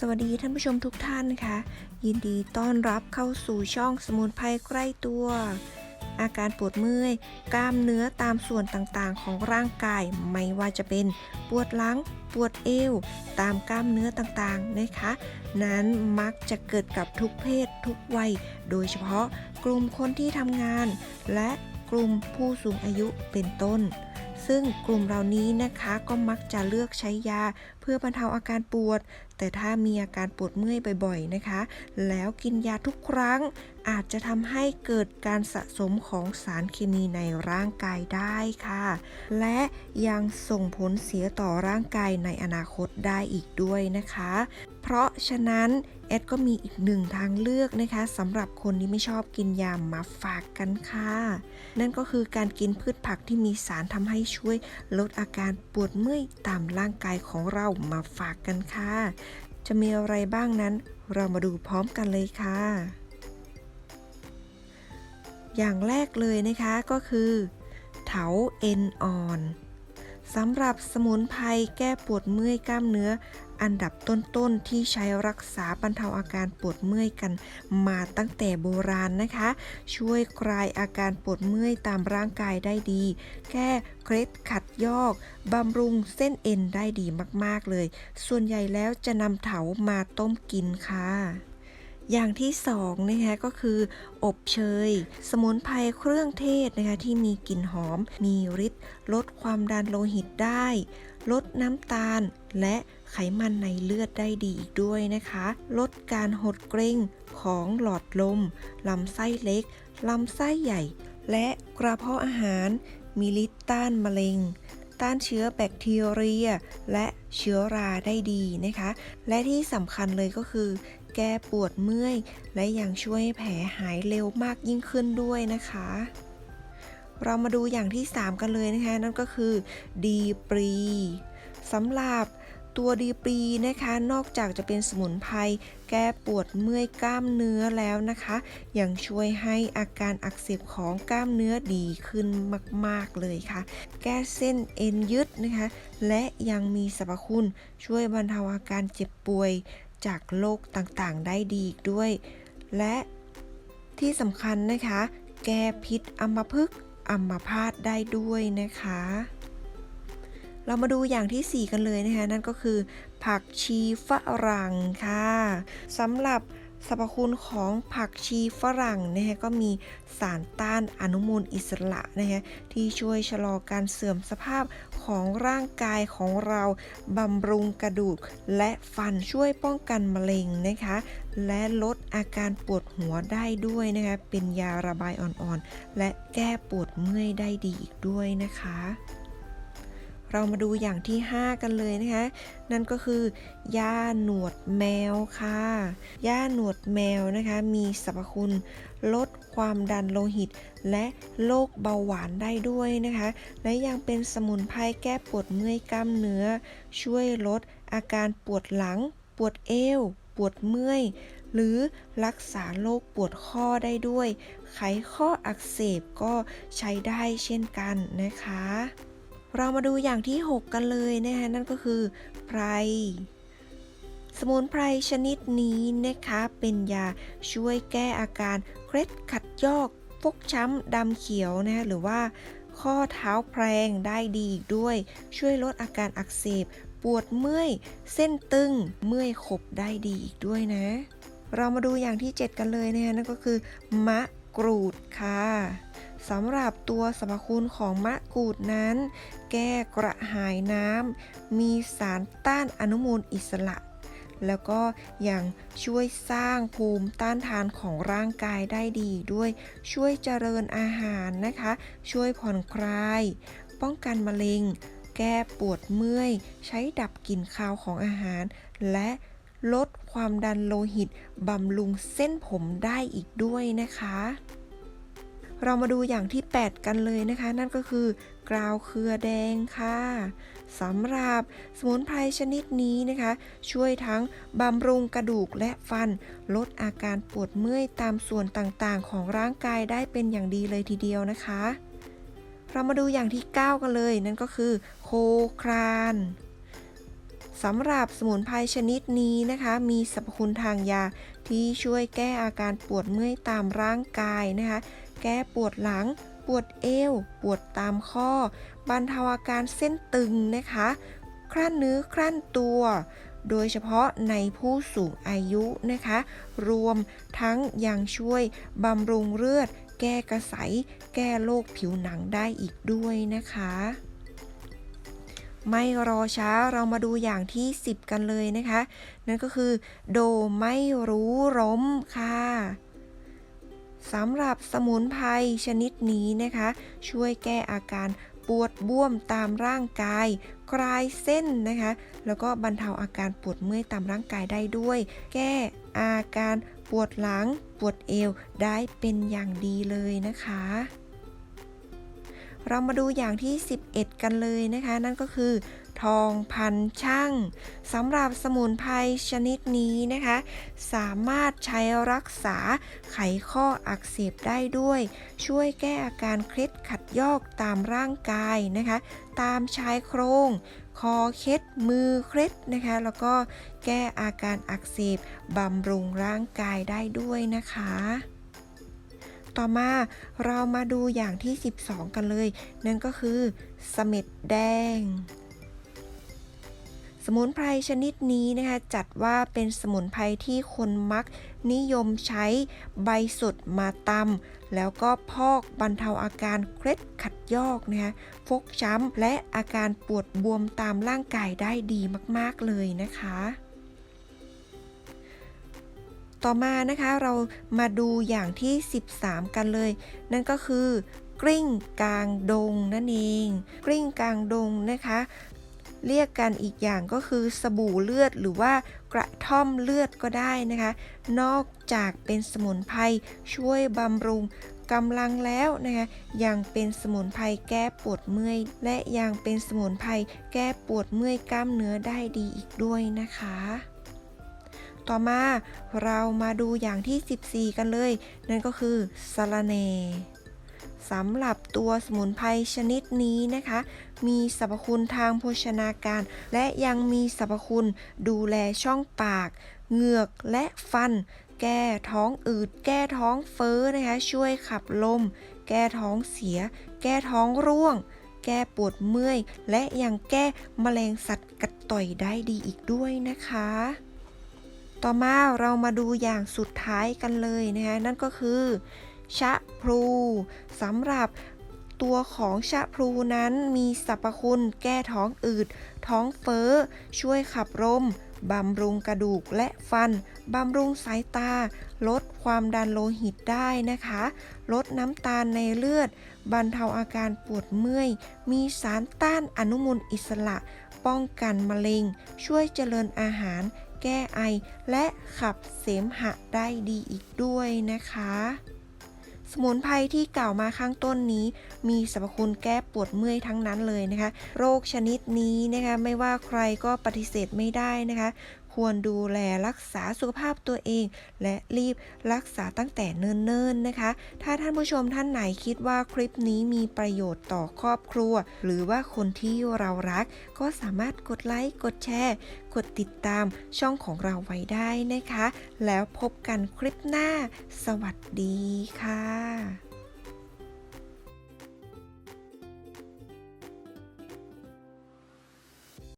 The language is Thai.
สวัสดีท่านผู้ชมทุกท่านค่ะยินดีต้อนรับเข้าสู่ช่องสมุนไพรใกล้ตัว อาการปวดเมื่อย กล้ามเนื้อตามส่วนต่างๆ ของร่างกายไม่ว่าจะเป็นปวดหลัง ปวดเอว ตามกล้ามเนื้อต่างๆนะคะ นั้นมักจะเกิดกับทุกเพศทุกวัย โดยเฉพาะกลุ่มคนที่ทำงาน และกลุ่มผู้สูงอายุเป็นต้น ซึ่งกลุ่มเหล่านี้นะคะก็มักจะเลือกใช้ยา เพื่อบรรเทาอาการปวด แต่ถ้ามีอาการปวดเมื่อยบ่อยๆนะคะ แล้วกินยาทุกครั้ง อาจจะทำให้เกิดการสะสมของสารเคมีในร่างกายได้ค่ะ และยังส่งผลเสียต่อร่างกายในอนาคตได้อีกด้วยนะคะ เพราะฉะนั้นแอดก็มีอีกหนึ่งทางเลือกนะคะสำหรับคนที่ไม่ชอบกินยามาฝากกันค่ะ นั่นก็คือการกินพืชผักที่มีสารทำให้ช่วยลดอาการปวดเมื่อยตามร่างกายของเรามาฝากกันค่ะ จะมีอะไรบ้างนั้น เรามาดูพร้อมกันเลยค่ะ อย่างแรกเลยนะคะก็คือเถาเอ็นอ่อนสำหรับสมุนไพรแก้ปวดเมื่อยกล้ามเนื้อ อันดับต้นๆที่ใช้รักษาบรรเทาอาการปวดเมื่อยกัน มาตั้งแต่โบราณนะคะ ช่วยคลายอาการปวดเมื่อยตามร่างกายได้ดี แก้เคล็ดขัดยอกบำรุงเส้นเอ็นได้ดีมากๆเลย ส่วนใหญ่แล้วจะนำเถามาต้มกินค่ะอย่างที่สองนะคะก็คือ อบเชย สมุนไพรเครื่องเทศนะคะที่มีกลิ่นหอม มีฤทธิ์ลดความดันโลหิตได้ ลดน้ำตาล และไขมันในเลือดได้ดีอีกด้วยนะคะ ลดการหดเกร็งของหลอดลม ลำไส้เล็ก ลำไส้ใหญ่ และกระเพาะอาหาร มีฤทธิ์ต้านมะเร็ง ต้านเชื้อแบคทีเรีย และเชื้อราได้ดีนะคะ และที่สำคัญเลยก็คือ แก้ปวดเมื่อย และยังช่วยให้แผลหายเร็วมากยิ่งขึ้นด้วยนะคะ เรามาดูอย่างที่ 3 กันเลยนะคะ นั่นก็คือดีปรีสำหรับตัวดีปรีนะคะ นอกจากจะเป็นสมุนไพรแก้ปวดเมื่อยกล้ามเนื้อแล้วนะคะ ยังช่วยให้อาการอักเสบของกล้ามเนื้อดีขึ้นมาก ๆ เลยค่ะ แก้เส้นเอ็นยึดนะคะ และยังมีสรรพคุณช่วยบรรเทาอาการเจ็บป่วยจากโรคต่างๆ ได้ดีอีกด้วย และที่สำคัญนะคะ แก้พิษอัมพฤกษ์ อัมพาตได้ด้วยนะคะ เรามาดูอย่างที่ 4 กันเลยนะคะ นั่นก็คือ ผักชีฝรั่งค่ะสำหรับ สรรพคุณของผักชีฝรั่งนะคะก็มีสารต้านอนุมูลอิสระนะคะที่ช่วยชะลอการเสื่อมสภาพของร่างกายของเราบำรุงกระดูกและฟันช่วยป้องกันมะเร็งนะคะและลดอาการปวดหัวได้ด้วยนะคะเป็นยาระบายอ่อนๆ และแก้ปวดเมื่อยได้ดีอีกด้วยนะคะ เรามาดูอย่างที่ 5 กันเลยนะคะ นั่นก็คือยาหนวดแมวค่ะยาหนวดแมวนะคะ มีสรรพคุณลดความดันโลหิต และโรคเบาหวานได้ด้วยนะคะ และยังเป็นสมุนไพรแก้ปวดเมื่อยกล้ามเนื้อ ช่วยลดอาการปวดหลัง ปวดเอว ปวดเมื่อย หรือรักษาโรคปวดข้อได้ด้วย ไขข้ออักเสบก็ใช้ได้เช่นกันนะคะ เรามาดูอย่างที่ 6 กันเลยนะคะนั่นก็คือไพรสมุนไพรชนิดนี้นะคะเป็นยาช่วยแก้อาการเคล็ดขัดยอกฟกช้ำดำเขียวนะะหรือว่าข้อเท้าแพรงได้ดีอีกด้วย ช่วยลดอาการอักเสบ ปวดเมื่อย เส้นตึง เมื่อยขบได้ดีอีกด้วยนะ เรามาดูอย่างที่ 7 กันเลยนะคะนั่นก็คือ มะ กรูดค่ะสำหรับตัวสรรพคุณของมะกรูดนั้น แก้กระหายน้ำ มีสารต้านอนุมูลอิสระ แล้วก็ยังช่วยสร้างภูมิต้านทานของร่างกายได้ดีด้วย ช่วยเจริญอาหารนะคะ ช่วยผ่อนคลาย ป้องกันมะเร็ง แก้ปวดเมื่อย ใช้ดับกลิ่นคาวของอาหาร และ ลดความดันโลหิต บำรุงเส้นผมได้อีกด้วยนะคะ เรามาดูอย่างที่ 8 กันเลยนะคะ นั่นก็คือกราวเครือแดงค่ะสำหรับสมุนไพรชนิดนี้นะคะ ช่วยทั้งบำรุงกระดูกและฟัน ลดอาการปวดเมื่อยตามส่วนต่างๆ ของร่างกายได้เป็นอย่างดีเลยทีเดียวนะคะ เรามาดูอย่างที่ 9 กันเลย นั่นก็คือ โคคราน สำหรับสมุนไพรชนิดนี้นะคะ มีสรรพคุณทางยาที่ช่วยแก้อาการปวดเมื่อยตามร่างกายนะคะ แก้ปวดหลัง ปวดเอว ปวดตามข้อ บรรเทาอาการเส้นตึงนะคะ ครั่นเนื้อครั่นตัว โดยเฉพาะในผู้สูงอายุนะคะ รวมทั้งยังช่วยบำรุงเลือด แก้กระใสแก้โรคผิวหนังได้อีกด้วยนะคะ ไม่รอช้าเรามาดูอย่างที่ 10 กันเลยนะคะ นั่นก็คือ โดไม่รู้ล้มค่ะสำหรับสมุนไพรชนิดนี้นะคะ ช่วยแก้อาการปวดบวมตามร่างกาย คลายเส้นนะคะ แล้วก็บรรเทาอาการปวดเมื่อยตามร่างกายได้ด้วย แก้อาการปวดหลัง ปวดเอวได้เป็นอย่างดีเลยนะคะ เรามาดูอย่างที่ 11 กันเลยนะคะ นั่นก็คือ ทองพันช่างสำหรับสมุนไพรชนิดนี้นะคะ สามารถใช้รักษาไขข้ออักเสบได้ด้วย ช่วยแก้อาการเคล็ดขัดยอกตามร่างกายนะคะ ตามชายโครง คอเคล็ดมือเคล็ดนะคะ แล้วก็แก้อาการอักเสบบำรุงร่างกายได้ด้วยนะคะ ต่อมาเรามาดูอย่างที่ 12 กันเลย นั่นก็คือเสม็ดแดง สมุนไพรชนิดนี้นะคะจัดว่าเป็นสมุนไพรที่คนมักนิยมใช้ใบสดมาตำแล้วก็พอกบรรเทาอาการเคล็ดขัดยอกนะคะฟกช้ำและอาการปวดบวมตามร่างกายได้ดีมาก ๆ เลยนะคะ ต่อมานะคะเรามาดูอย่างที่ 13 กันเลย นั่นก็คือกลิ้งกลางดงนั่นเอง กลิ้งกลางดงนะคะ เรียกกันอีกอย่างก็คือสบู่เลือดหรือว่ากระท่อมเลือดก็ได้นะคะ นอกจากเป็นสมุนไพรช่วยบำรุงกำลังแล้วนะคะยังเป็นสมุนไพรแก้ปวดเมื่อย และยังเป็นสมุนไพรแก้ปวดเมื่อยกล้ามเนื้อได้ดีอีกด้วยนะคะ ต่อมาเรามาดูอย่างที่ 14 กันเลย นั่นก็คือสะระแหน่สำหรับตัวสมุนไพรชนิดนี้นะคะ มีสรรพคุณทางโภชนาการ และยังมีสรรพคุณดูแลช่องปาก เหงือกและฟัน แก้ท้องอืด แก้ท้องเฟ้อนะคะ ช่วยขับลม แก้ท้องเสีย แก้ท้องร่วง แก้ปวดเมื่อย และยังแก้แมลงสัตว์กัดต่อยได้ดีอีกด้วยนะคะ ต่อมาเรามาดูอย่างสุดท้ายกันเลยนะคะนั่นก็คือชะพลูสำหรับตัวของชะพลูนั้นมีสรรพคุณแก้ท้องอืด ท้องเฟ้อ ช่วยขับลมบำรุงกระดูกและฟัน บำรุงสายตา ลดความดันโลหิตได้นะคะ ลดน้ำตาลในเลือด บรรเทาอาการปวดเมื่อย มีสารต้านอนุมูลอิสระ ป้องกันมะเร็ง ช่วยเจริญอาหาร แก้ไอ และขับเสมหะได้ดีอีกด้วยนะคะ สมุนไพรที่กล่าวมาข้างต้นนี้ มีสรรพคุณแก้ปวดเมื่อยทั้งนั้นเลยนะคะ โรคชนิดนี้นะคะไม่ว่าใครก็ปฏิเสธไม่ได้นะคะ ควรดูแลรักษาสุขภาพตัวเอง และรีบรักษาตั้งแต่เนิ่นๆนะคะ ถ้าท่านผู้ชมท่านไหนคิดว่าคลิปนี้มีประโยชน์ต่อครอบครัว หรือว่าคนที่เรารัก ก็สามารถกดไลค์กดแชร์ กดติดตามช่องของเราไว้ได้นะคะ แล้วพบกันคลิปหน้า สวัสดีค่ะ